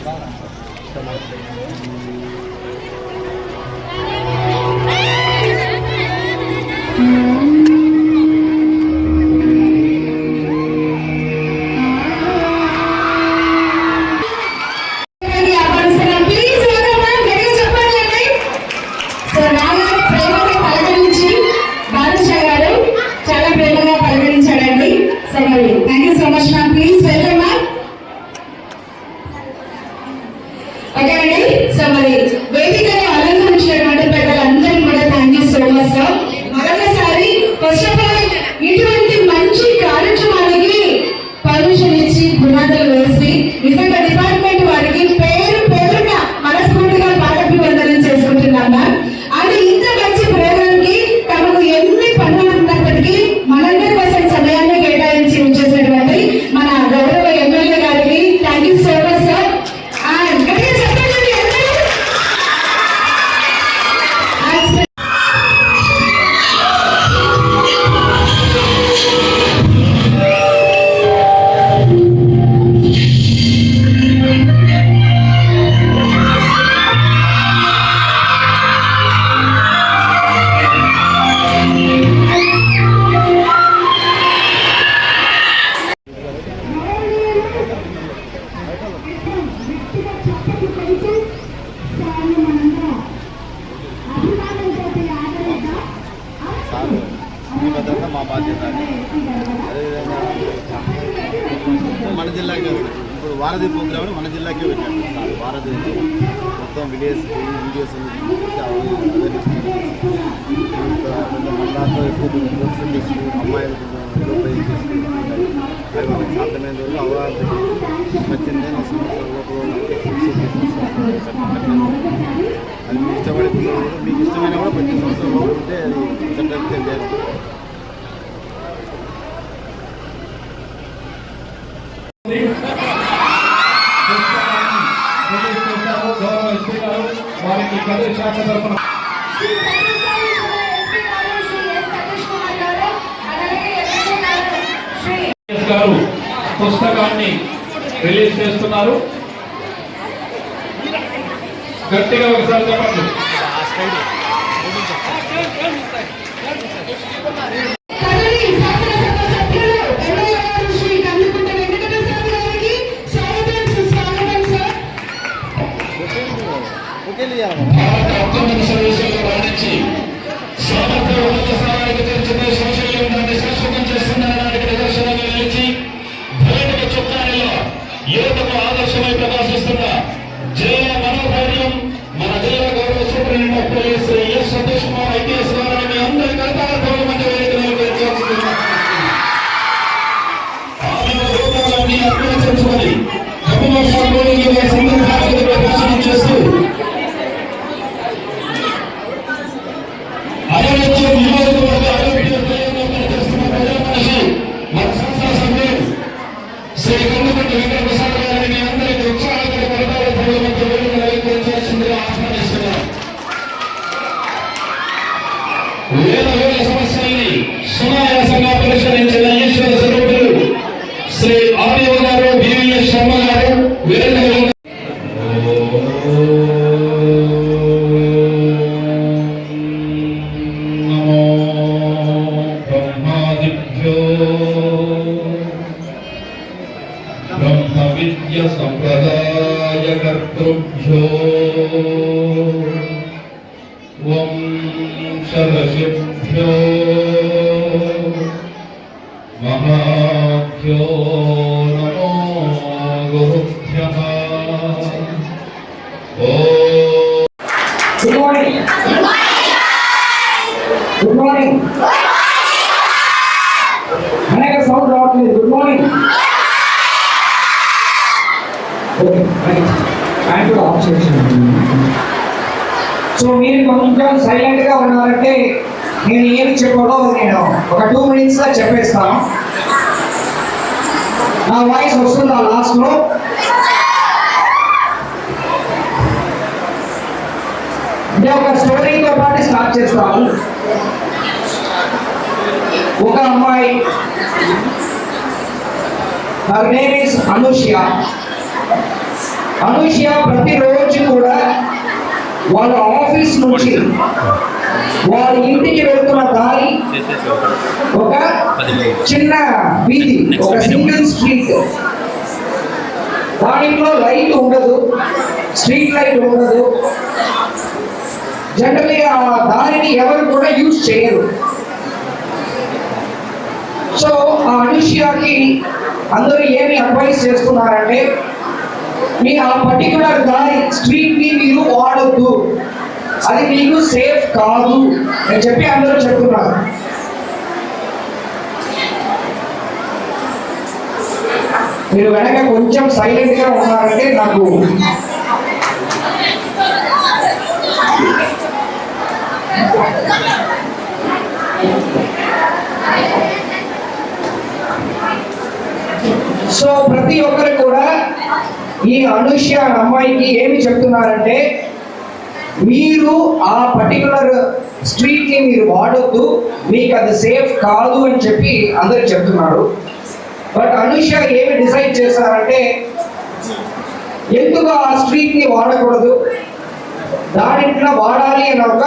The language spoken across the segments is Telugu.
Salamat. మన జిల్లాకే ఇప్పుడు వారధి ప్రోగ్రామ్ మన జిల్లాకే పెట్టాడు వారధి మొత్తం విలేజ్ వీడియోస్ మన ఎక్కువ అమ్మాయిలు కొంచెం సాధ్యమైన రోజులు అవగాహన పద్దెనిమిది సంవత్సరాల అది మీకు ఇష్టపడే మీకు ఇష్టమైన కూడా పద్దెనిమిది సంవత్సరాల ఉంటే అది చట్టం తెలియాలి చేస్తున్నారు. గట్టిగా ఒకసారి చెప్పండి. కదలి శాసనసభ సభ్యులు ఎమ్మెల్యే గారు యువతకు ప్రకాశిస్తున్న జిల్లా మనోధైర్యం మన జిల్లా గౌరవ superintendent of police Shri S Satish Kumar IPS గారిని మీ అందరి కర్తార్థుల మధ్య మంచి వేదికలను ఆత్మ రూపాలన్నీ చేస్తూ అభివృద్ధి నియోజకవర్గ అభివృద్ధి ప్రయోగంలో ప్రజల మనిషి మన సంస్థ సభ్యులు శ్రీ కందుకుంట వెంకట కొంచెం సైలెంట్గా ఉన్నారంటే నేను ఏమి చెప్పాలో నేను ఒక టూ మినిట్స్గా చెప్పేస్తాను. నా వాయిస్ వస్తుందా లాస్ట్లో? అంటే ఒక స్టోరీతో పాటు స్టార్ట్ చేస్తాను. ఒక అమ్మాయి her name is Anushya Anushya ప్రతిరోజు కూడా వాళ్ళ ఆఫీస్ నుంచి వాళ్ళ ఇంటికి వెళ్తున్న దారి ఒక చిన్న వీధి ఒక సింగిల్ స్ట్రీట్ దాంట్లో లైట్ ఉండదు స్ట్రీట్ లైట్ ఉండదు. జనరల్లీ ఆ దారిని ఎవరు కూడా యూజ్ చేయరు. సో ఆ అనుష్యకి అందరూ ఏమి అడ్వైస్ చేస్తున్నారంటే మీ ఆ పర్టికులర్ దారి స్ట్రీట్ని మీరు వాడొద్దు. అది మీకు సేఫ్ కాదు. అని చెప్పి అందరూ చెప్తున్నారు. మీరు వెనక కొంచెం సైలెంట్గా ఉన్నారంటే నాకు సో ప్రతి ఒక్కరికి ఈ అనుష్య అమ్మాయికి ఏమి చెప్తున్నారంటే మీరు ఆ పర్టికులర్ స్ట్రీట్ని మీరు వాడొద్దు మీకు అది సేఫ్ కాదు అని చెప్పి అందరు చెప్తున్నారు. బట్ అనుష్య ఏమి డిసైడ్ చేశారంటే ఎందుకు ఆ స్ట్రీట్ని వాడకూడదు? దానిట్లో వాడాలి అన్న ఒక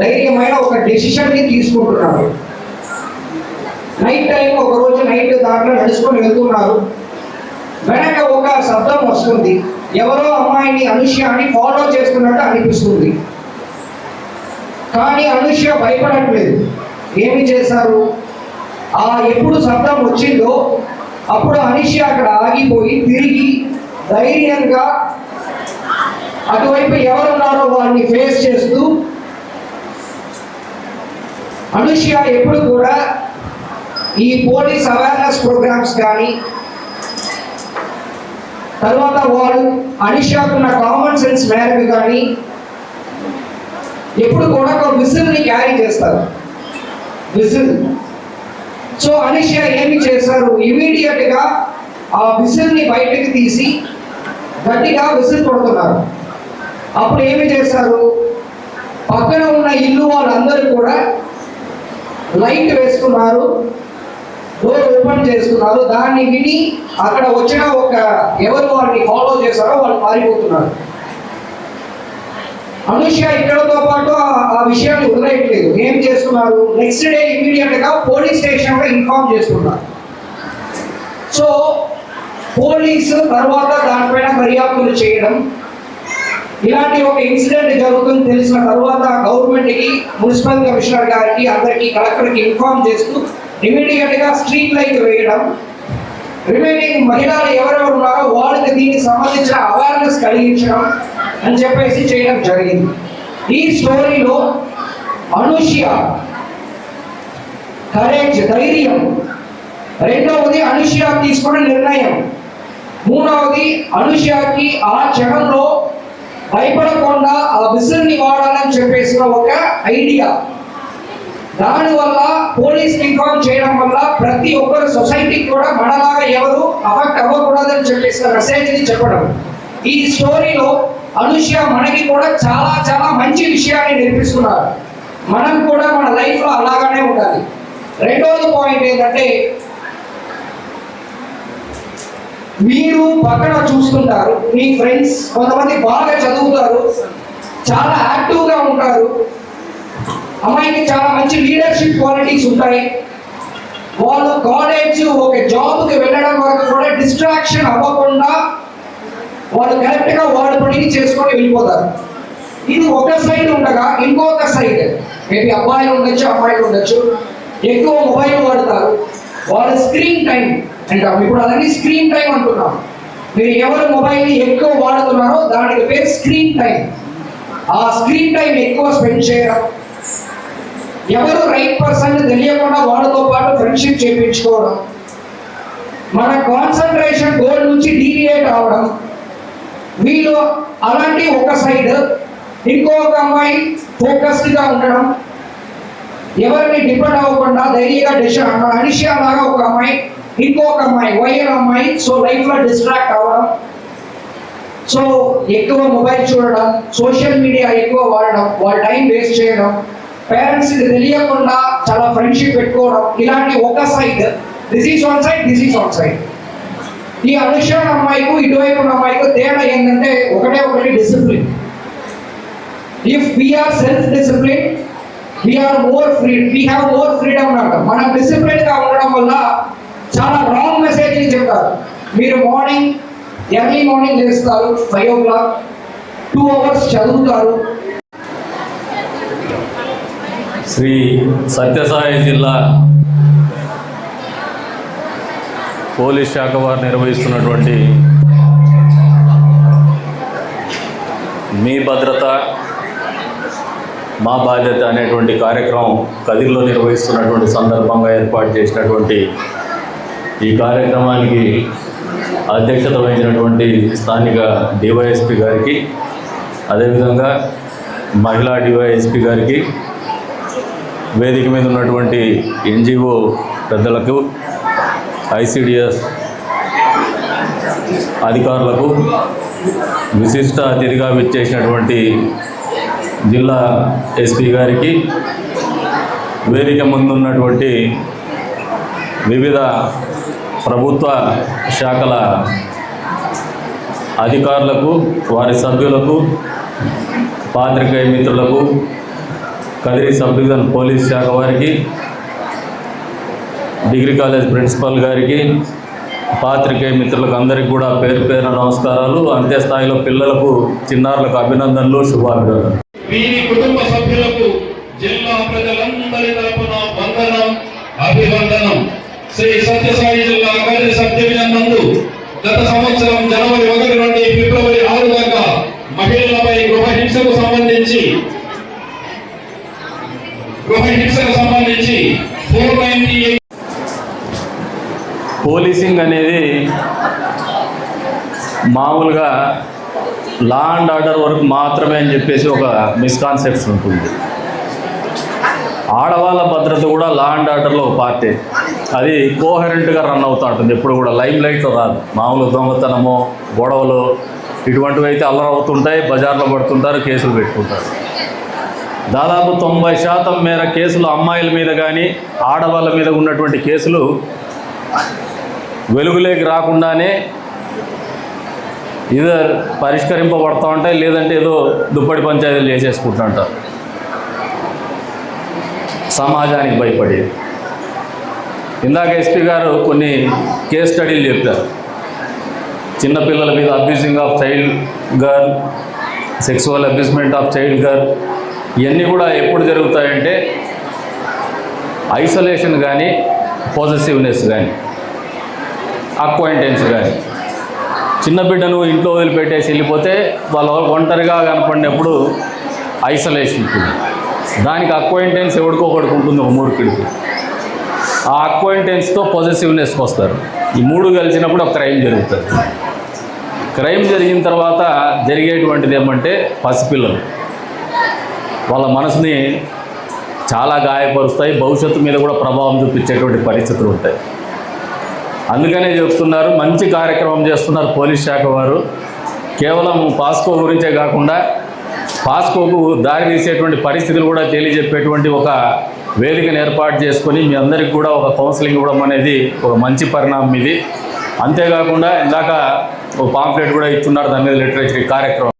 ధైర్యమైన ఒక డెసిషన్ని తీసుకుంటున్నారు. నైట్ టైం ఒక రోజు నైట్ దాంట్లో నడుచుకొని వెళ్తున్నారు. వెనక ఒక శబ్దం వస్తుంది. ఎవరో అమ్మాయిని అనుష్యాన్ని ఫాలో చేస్తున్నట్టు అనిపిస్తుంది. కానీ అనుష్య భయపడట్లేదు. ఏమి చేశారు? ఆ ఎప్పుడు శబ్దం వచ్చిందో అప్పుడు అనుష్య అక్కడ ఆగిపోయి తిరిగి ధైర్యంగా అటువైపు ఎవరున్నారో వారిని ఫేస్ చేస్తూ అనుష్య ఎప్పుడు కూడా ఈ పోలీస్ అవేర్నెస్ ప్రోగ్రామ్స్ కానీ తర్వాత వాళ్ళు అనిషాకున్న కామన్ సెన్స్ మేరకు కానీ ఎప్పుడు కూడా ఒక విసిల్ని క్యారీ చేస్తారు. విసిల్ సో అనిష ఏమి చేశారు? ఇమీడియట్గా ఆ విసిల్ని బయటకు తీసి గట్టిగా విసిల్ కొడుతున్నారు. అప్పుడు ఏమి చేశారు? పక్కన ఉన్న ఇల్లు వాళ్ళందరూ కూడా లైట్ వేసుకున్నారు. డోర్ ఓపెన్ చేస్తున్నారు. దాన్ని విని అక్కడ వచ్చిన ఒక ఎవరు వారిని ఫాలో చేశారో వాళ్ళు పారిపోతున్నారు. అనుష్య ఇక్కడతో పాటు ఆ- విషయాన్ని వదిలేయట్లేదు. ఏం చేస్తున్నారు? నెక్స్ట్ డే ఇమీడియట్గా పోలీస్ స్టేషన్లో ఇన్ఫార్మ్ చేస్తున్నారు. సో పోలీసు తర్వాత దానిపైన దర్యాప్తులు చేయడం ఇలాంటి ఒక ఇన్సిడెంట్ జరుగుతుంది తెలిసిన తర్వాత గవర్నమెంట్కి మున్సిపల్ కమిషనర్ గారికి అందరికీ కలెక్టర్కి ఇన్ఫార్మ్ చేస్తూ ఇమీడియట్గా స్ట్రీట్ లైట్ వేయడం. రిమైనింగ్ మహిళలు ఎవరెవరు ఉన్నారో వాళ్ళకి దీనికి సంబంధించిన అవేర్నెస్ కలిగించడం అని చెప్పేసి చేయడం జరిగింది. ఈ స్టోరీలో అనుష్య కరేజ్ ధైర్యం రెండవది అనుష్య తీసుకున్న నిర్ణయం. మూడవది అనుష్యకి ఆ క్షణంలో భయపడకుండా ఆ విసిల్ని వాడాలని చెప్పేసిన ఒక ఐడియా దానివల్ల పోలీస్ ఇన్ఫార్మ్ చేయడం వల్ల ప్రతి ఒక్కరు సొసైటీకి కూడా మనలాగా ఎవరు అఫెక్ట్ అవ్వకూడదని చెప్పేసిన మెసేజ్ చెప్పడం. ఈ స్టోరీలో అనుష్య మనకి కూడా చాలా చాలా మంచి విషయాన్ని నేర్పిస్తున్నారు. మనం కూడా మన లైఫ్లో అలాగానే ఉండాలి. రెండవది పాయింట్ ఏంటంటే మీరు పక్కన చూస్తుంటారు మీ ఫ్రెండ్స్ కొంతమంది బాగా చదువుతారు చాలా యాక్టివ్గా ఉంటారు అమ్మాయికి చాలా మంచి లీడర్షిప్ క్వాలిటీస్ ఉంటాయి. వాళ్ళు కాలేజ్ ఒక జాబ్కి వెళ్ళడం వరకు కూడా డిస్ట్రాక్షన్ అవ్వకుండా వాళ్ళు కరెక్ట్గా వాళ్ళ పనిని చేసుకొని వెళ్ళిపోతారు. ఇది ఒక సైడ్ ఉండగా ఇంకొక సైడ్ మేబీ అబ్బాయిలు ఉండొచ్చు అమ్మాయిలు ఉండొచ్చు. ఎక్కువ మొబైల్ వాడతారు. వాళ్ళ స్క్రీన్ టైం అంటాం. ఇప్పుడు అలాగే స్క్రీన్ టైం అంటున్నాం. మీరు ఎవరు మొబైల్ని ఎక్కువ వాడుతున్నారో దానికి పేరు స్క్రీన్ టైం ఆ స్క్రీన్ టైం ఎక్కువ స్పెండ్ చేయడం. ఎవరు రైట్ పర్సన్ తెలియకుండా వాళ్ళతో పాటు ఫ్రెండ్షిప్ చేయించుకోవడం మన కాన్సన్ట్రేషన్ గోల్ నుంచి డీవియేట్ అవడం. వీళ్ళు అలాంటి ఒక సైడ్ ఇంకొక అమ్మాయి ఫోకస్డ్గా ఉండడం. ఎవరిని డిపెండ్ అవ్వకుండా ధైర్యంగా డిసిషన్ అనిషియా లాగా ఒక అమ్మాయి ఇంకొక అమ్మాయి వైఎల్ అమ్మాయి సో లైఫ్లో డిస్ట్రాక్ట్ అవ్వడం. సో ఎక్కువ మొబైల్ చూడడం సోషల్ మీడియా ఎక్కువ వాడడం వాళ్ళ టైం వేస్ట్ చేయడం. పేరెంట్స్ తెలియకుండా చాలా ఫ్రెండ్షిప్ పెట్టుకోవడం ఇలాంటి ఒక side this is one side this is one side ఈ అనుష్ఠాన అమ్మాయికు ఇటువైపు ఉన్న అమ్మాయికు తేడా ఏంటంటే ఒకటే ఒకటి discipline if we're self discipline we're more free we have more freedom అన్నమాట మనం డిసిప్లిన్గా ఉండడం వల్ల చాలా రాంగ్ మెసేజ్ చెప్తారు. మీరు మార్నింగ్ ఎర్లీ మార్నింగ్ లేస్తారు five o'clock two hours చదువుతారు శ్రీ సత్యసాయి జిల్లా పోలీస్ శాఖ వారు నిర్వహిస్తున్నటువంటి మీ భద్రత మా బాధ్యత అనేటువంటి కార్యక్రమం కదిరిలో నిర్వహిస్తున్నటువంటి సందర్భంగా ఏర్పాటు చేసినటువంటి ఈ కార్యక్రమానికి అధ్యక్షత వహించినటువంటి స్థానిక డివైఎస్పి గారికి అదేవిధంగా మహిళా డివైఎస్పి గారికి వేదిక మీద ఉన్నటువంటి ఎన్జిఓ పెద్దలకు ఐసిడిఎస్ అధికారులకు విశిష్ట అతిథిగా విచ్చేసినటువంటి జిల్లా ఎస్పీ గారికి వేదిక ముందున్నటువంటి వివిధ ప్రభుత్వ శాఖల అధికారులకు వారి సభ్యులకు పాత్రికేయ మిత్రులకు కదిరి సబ్ డివిజన్ పోలీస్ శాఖ వారికి డిగ్రీ కాలేజ్ ప్రిన్సిపల్ గారికి పాత్రికేయ మిత్రులకు అందరికీ కూడా పేరు పేరున నమస్కారాలు. అంతే స్థాయిలో పిల్లలకు చిన్నారులకు అభినందనలు శుభాభినందనలు. వీరి కుటుంబ సభ్యులకు జిల్లా ప్రజలందరి తరపున వందనం అభివందనం. శ్రీ సత్యసాయి జిల్లా కదిరి సబ్ డివిజన్ నందు గత సంవత్సరం జనవరి ఒకటి నుండి ఫిబ్రవరి ఆరు దాకా మహిళలపై గృహ హింసకు సంబంధించి పోలీసింగ్ అనేది మామూలుగా లా అండ్ ఆర్డర్ వరకు మాత్రమే అని చెప్పేసి ఒక మిస్కాన్సెప్ట్స్ ఉంటుంది. ఆడవాళ్ళ భద్రత కూడా లా అండ్ ఆర్డర్లో ఒక పార్టీ. అది కోహరెంట్గా రన్ అవుతూ ఉంటుంది. ఎప్పుడు కూడా లైమ్ లైట్లో రాదు. మామూలు దొంగతనము గొడవలు ఇటువంటివి అయితే అల్లరవుతుంటాయి బజార్లో పడుతుంటారు కేసులు పెట్టుకుంటారు. దాదాపు తొంభై శాతం మేర కేసులు అమ్మాయిల మీద కానీ ఆడవాళ్ళ మీద ఉన్నటువంటి కేసులు వెలుగులోకి రాకుండానే ఇదర్ పరిష్కరింపబడతా ఉంటాయి లేదంటే ఏదో దుప్పటి పంచాయతీలు చేసేసుకుంటుంటారు సమాజానికి భయపడి ఇందాక ఎస్పీ గారు కొన్ని కేస్ స్టడీలు చెప్పారు. చిన్నపిల్లల మీద abusing of child girl sexual abusement of child girl ఇవన్నీ కూడా ఎప్పుడు జరుగుతాయంటే ఐసోలేషన్ కానీ పాజిటివ్నెస్ కానీ. అక్వైంటెన్స్ కానీ చిన్న బిడ్డను ఇంట్లో వదిలిపెట్టేసి వెళ్ళిపోతే వాళ్ళ ఒంటరిగా కనపడినప్పుడు ఐసోలేషన్ ఉంటుంది దానికి అక్వైంటెన్స్ ఎవడికో ఒకటికి ఉంటుంది ఒక మూర్ఖుడికి. ఆ అక్వైంటెన్స్తో పాజిటివ్నెస్కి వస్తారు. ఈ మూడు కలిసినప్పుడు ఒక క్రైమ్ జరుగుతుంది. క్రైమ్ జరిగిన తర్వాత జరిగేటువంటిది ఏమంటే పసిపిల్లలు. వాళ్ళ మనసుని చాలా గాయపరుస్తాయి భవిష్యత్తు మీద కూడా ప్రభావం చూపించేటువంటి పరిస్థితులు ఉంటాయి. అందుకనే చెప్తున్నారు మంచి కార్యక్రమం చేస్తున్నారు పోలీస్ శాఖ వారు. కేవలం పాస్కో గురించే కాకుండా పాస్కోకు దారి తీసేటువంటి పరిస్థితులు కూడా తెలియజెప్పేటువంటి ఒక వేదికను ఏర్పాటు చేసుకొని మీ అందరికీ కూడా ఒక కౌన్సిలింగ్ ఇవ్వడం అనేది ఒక మంచి పరిణామం ఇది. అంతేకాకుండా ఇందాక ఒక పాంప్లెట్ కూడా ఇస్తున్నారు దాని మీద లిటరేచర్ కార్యక్రమం.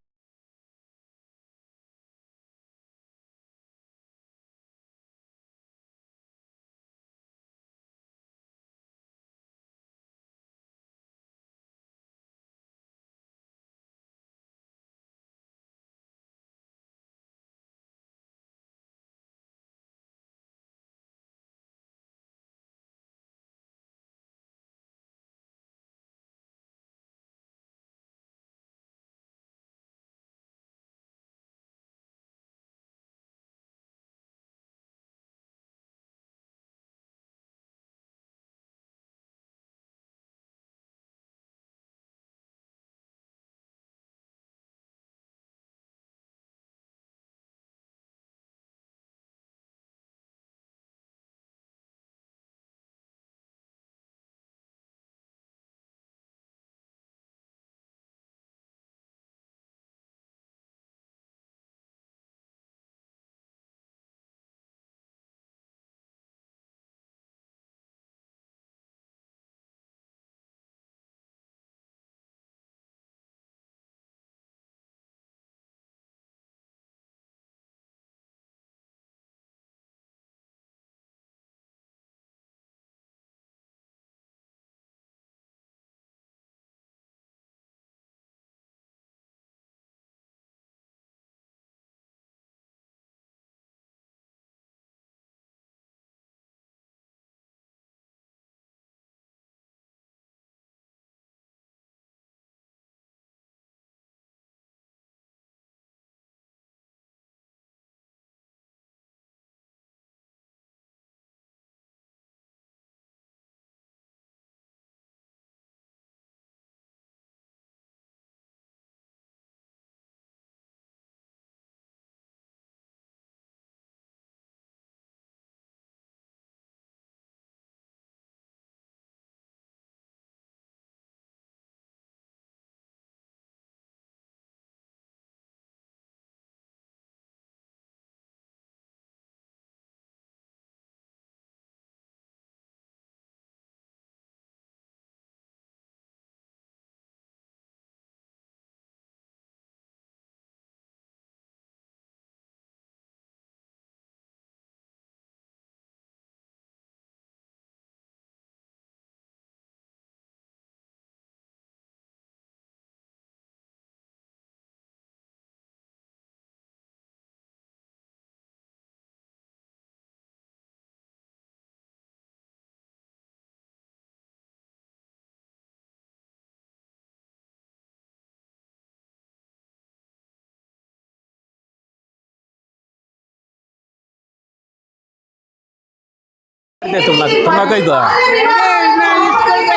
तुमना तुमना कई का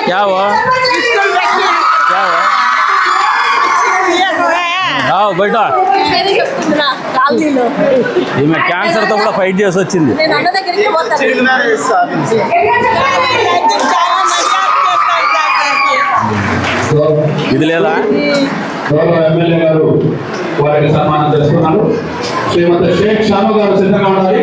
क्या हुआ क्या हुआ आओ बैठा చెప్తున్నా కాలనీలో ఈమె క్యాన్సర్తో కూడా ఫైట్ చేసి వచ్చింది నేను అన్న దగ్గరికి పోతాను ఇది లేదా గౌరవ ఎమ్మెల్యే గారు వారికి సన్మానం చేస్తున్నారు శ్రీమతి షేక్ షాను గారు సిద్ధంగా ఉండాలి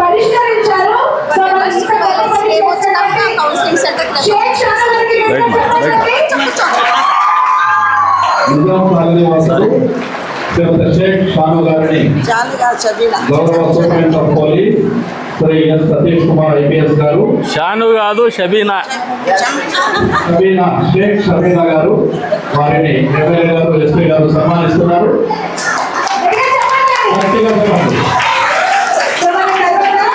పరిష్కరించారు. Counselling centre Satish Kumar IPS గారు షాను కాదు షబీనా. షబీనా షేక్ షబీనా గారు వారిని ఎమ్మెల్యే గారు ఎస్పీ గారు సన్మానిస్తున్నారు గట్టిగా చెప్పండి. సో మరి తర్వాత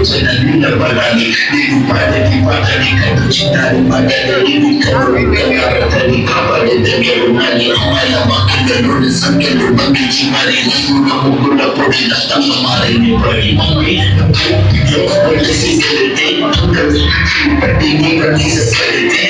yote na nina balani nikupate kipata nikatuchitani madani nikarumearata nikabalendemiarumani amaya makendanone sankelubangijimari nuna muguna podinatama marini pralimami Thank you.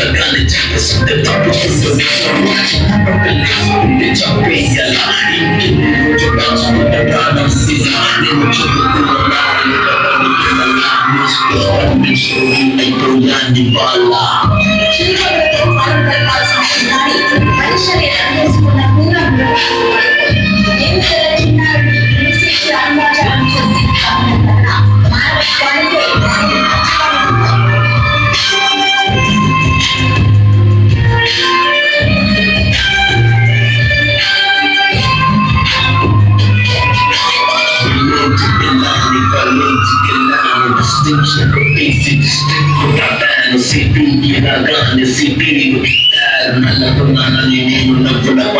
Thank you. the the the the the the Nasipin ginagak, nasipin, uh, nalatungan ang inyo, nagpunapa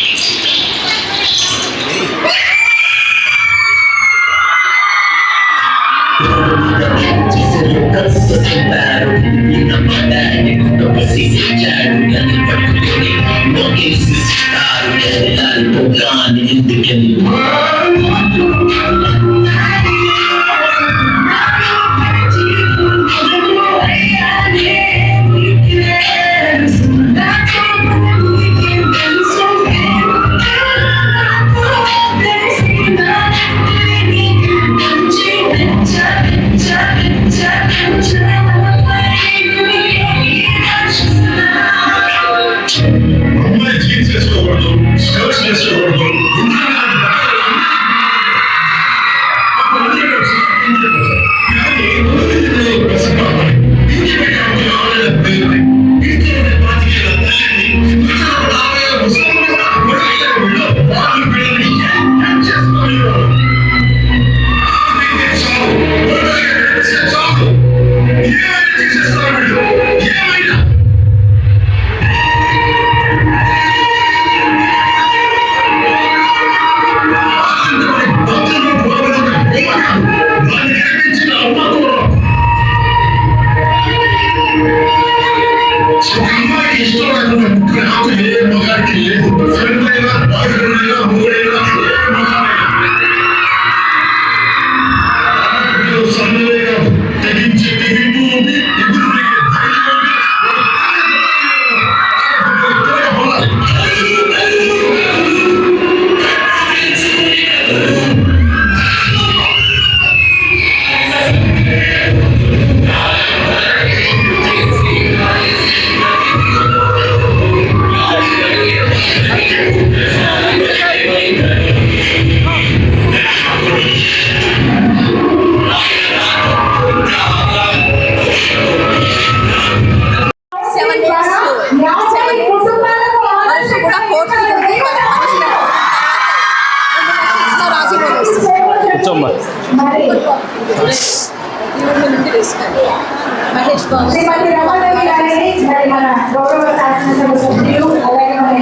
శ్రీమతి రమాదేవి గారిని మరి మన గౌరవ శాసనసభ సభ్యులు అలాగే మన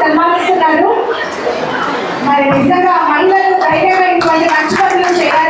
సన్మానిస్తున్నారు మరి నిజంగా మహిళలకు ధైర్యమైనటువంటి మంచి పనులు చేయాలి.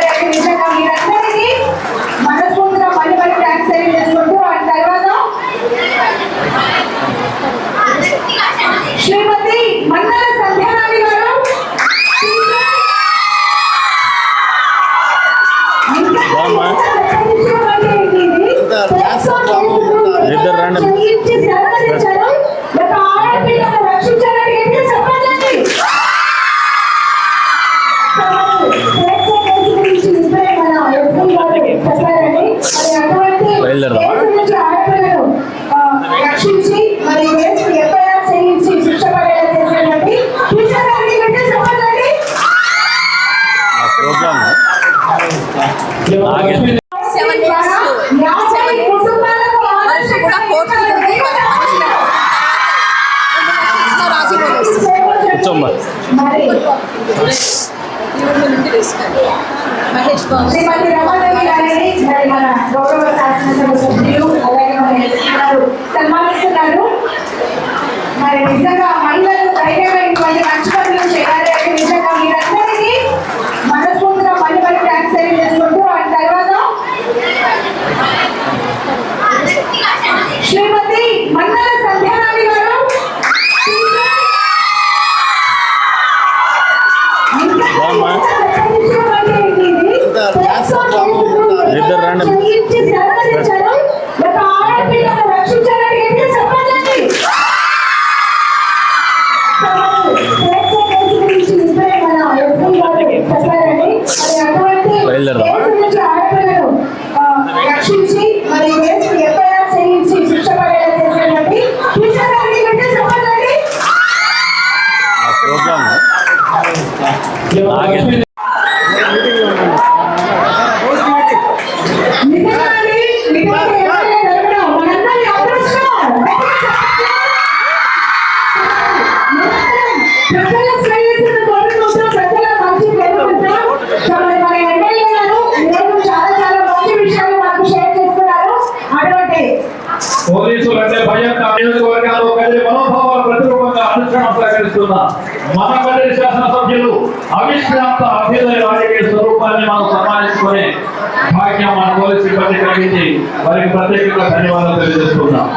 పోలీసులంటే భయం నియోజకవర్గాల్లో కలిగే మనోభావాల ప్రతిరూపంగా అనుక్షణం ప్రకటిస్తున్న మన కలిగే శాసనసభ్యులు అవిశ్రాంత అభ్యుదయ రాజకీయ స్వరూపాన్ని మనం సన్మానించుకునే భాగ్యం మన పోలీస్ సిబ్బంది కలిగించి వారికి ప్రత్యేకంగా ధన్యవాదాలు తెలియజేస్తున్నాం.